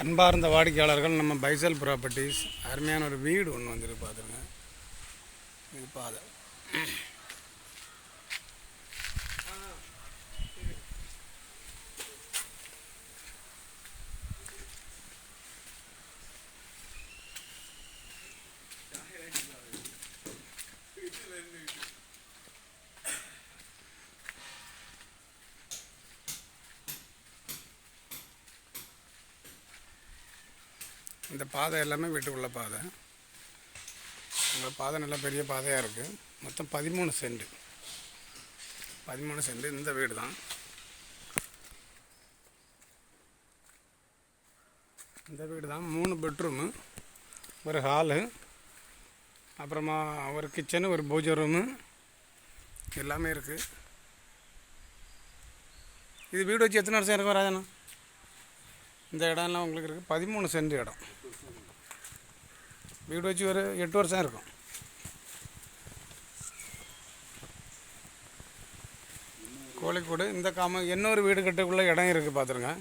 அன்பார்ந்த வாடிக்கையாளர்கள் நம்ம பைசல் ப்ராப்பர்ட்டிஸ் அருமையான ஒரு வீடு ஒன்று வந்துருக்கு பார்த்துருங்க இது பாதை. இந்த பாதை எல்லாமே வீட்டுக்குள்ள பாதை. இந்த பாதை நல்லா பெரிய பாதையாக இருக்குது மொத்தம் பதிமூணு சென்ட். பதிமூணு சென்ட் இந்த வீடு தான். இந்த வீடு தான். மூணு பெட்ரூமு ஒரு ஹாலு அப்புறமா ஒரு கிச்சனு ஒரு பூஜை ரூமு எல்லாமே இருக்குது இது வீடு வச்சு எத்தனை வருஷம் இருக்கும் ராஜனா இந்த இடம்லாம் உங்களுக்கு இருக்குது பதிமூணு சென்ட் இடம். வீடு வச்சு ஒரு எட்டு வருஷம் இருக்கும். கோழிக்கூடு இந்த காம இன்னொரு வீடு கட்டுக்குள்ள இடம் இருக்குது பார்த்துருங்க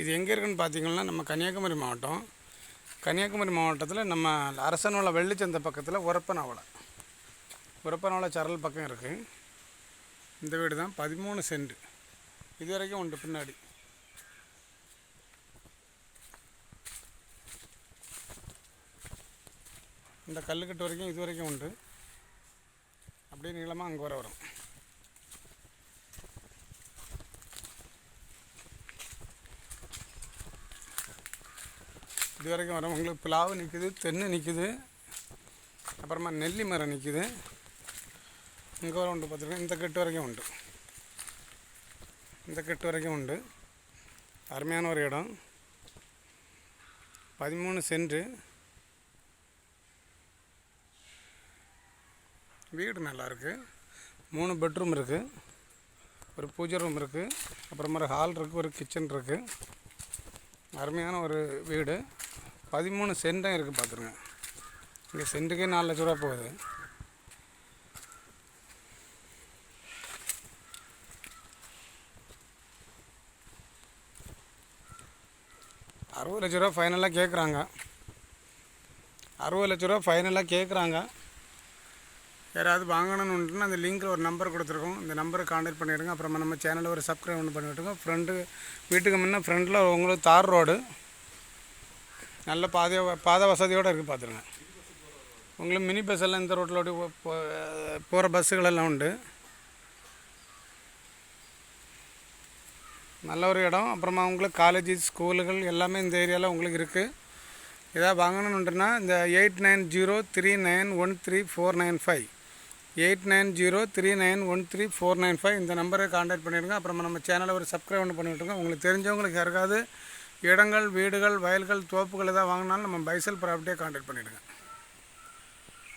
இது எங்கே இருக்குன்னு பார்த்தீங்கன்னா நம்ம கன்னியாகுமரி மாவட்டம். கன்னியாகுமரி மாவட்டத்தில் நம்ம அரசனோல வெள்ளிச்சந்தை பக்கத்தில் உரப்பனாவளை. உரப்பனாவளை சரல் பக்கம் இருக்குது இந்த வீடு தான் பதிமூணு சென்ட். இது வரைக்கும் உண்டு பின்னாடி. இந்த கல்லுக்கட்டு வரைக்கும் இது வரைக்கும் உண்டு. அப்படியே நீளமாக அங்கே வர வரும். இது வரைக்கும் வரும். உங்களுக்கு பிளாவு நிற்குது தென்னு நிற்குது அப்புறமா நெல்லி மரம் நிற்குது இங்கே வர உண்டு பார்த்துருக்கேன் இந்த கட்டு வரைக்கும் உண்டு. இந்த கெட்டு வரைக்கும் உண்டு. அருமையான ஒரு இடம். பதிமூணு சென்ட்டு வீடு நல்லாயிருக்கு மூணு பெட்ரூம் இருக்குது ஒரு பூஜை ரூம் இருக்குது அப்புறமா ஒரு ஹால் இருக்குது ஒரு கிச்சன் இருக்குது அருமையான ஒரு வீடு. பதிமூணு சென்ட்டும் இருக்குது பார்த்துருங்க இங்கே சென்ட்டுக்கே நாலு லட்ச ரூபா போகுது. அறுபது லட்ச ரூபா ஃபைனலாக கேட்குறாங்க அறுபது லட்ச ரூபா ஃபைனலாக கேட்குறாங்க யாராவது வாங்கணும்னுட்டுனா அந்த லிங்க்கில் ஒரு நம்பர் கொடுத்துருக்கோம். இந்த நம்பரை காண்டாக்ட் பண்ணிவிடுங்க அப்புறமா நம்ம சேனலில் ஒரு சப்ஸ்கிரைப் ஒன்று பண்ணி ஃப்ரெண்டு வீட்டுக்கு முன்னே ஃப்ரெண்டில் உங்களுக்கு தார் ரோடு நல்ல பாதை பாதை வசதியோடு இருக்குது பார்த்துருங்க உங்களுக்கு மினி பஸ் எல்லாம் இந்த ரோட்டில் ஓடி போகிற பஸ்ஸுகளெல்லாம் உண்டு. நல்ல ஒரு இடம். அப்புறமா உங்களுக்கு காலேஜ் ஸ்கூலுகள் எல்லாமே இந்த ஏரியாவில் உங்களுக்கு இருக்குது ஏதாவது வாங்கணுன்ட்டுனா இந்த eight nine zero three nine one three four nine five eight nine zero three nine one three four nine five இந்த நம்பரை காண்டாக்ட் பண்ணிடுங்க. அப்புறமா நம்ம சேனலை ஒரு சப்ஸ்கிரைப் ஒன்று பண்ணிவிட்டுருங்க உங்களுக்கு தெரிஞ்சவங்களுக்கு யாருக்காவது இடங்கள் வீடுகள் வயல்கள் தோப்புகள் எதாவது வாங்கினாலும் நம்ம பைசல் ப்ராப்பர்ட்டியை காண்டாக்ட் பண்ணிவிடுங்க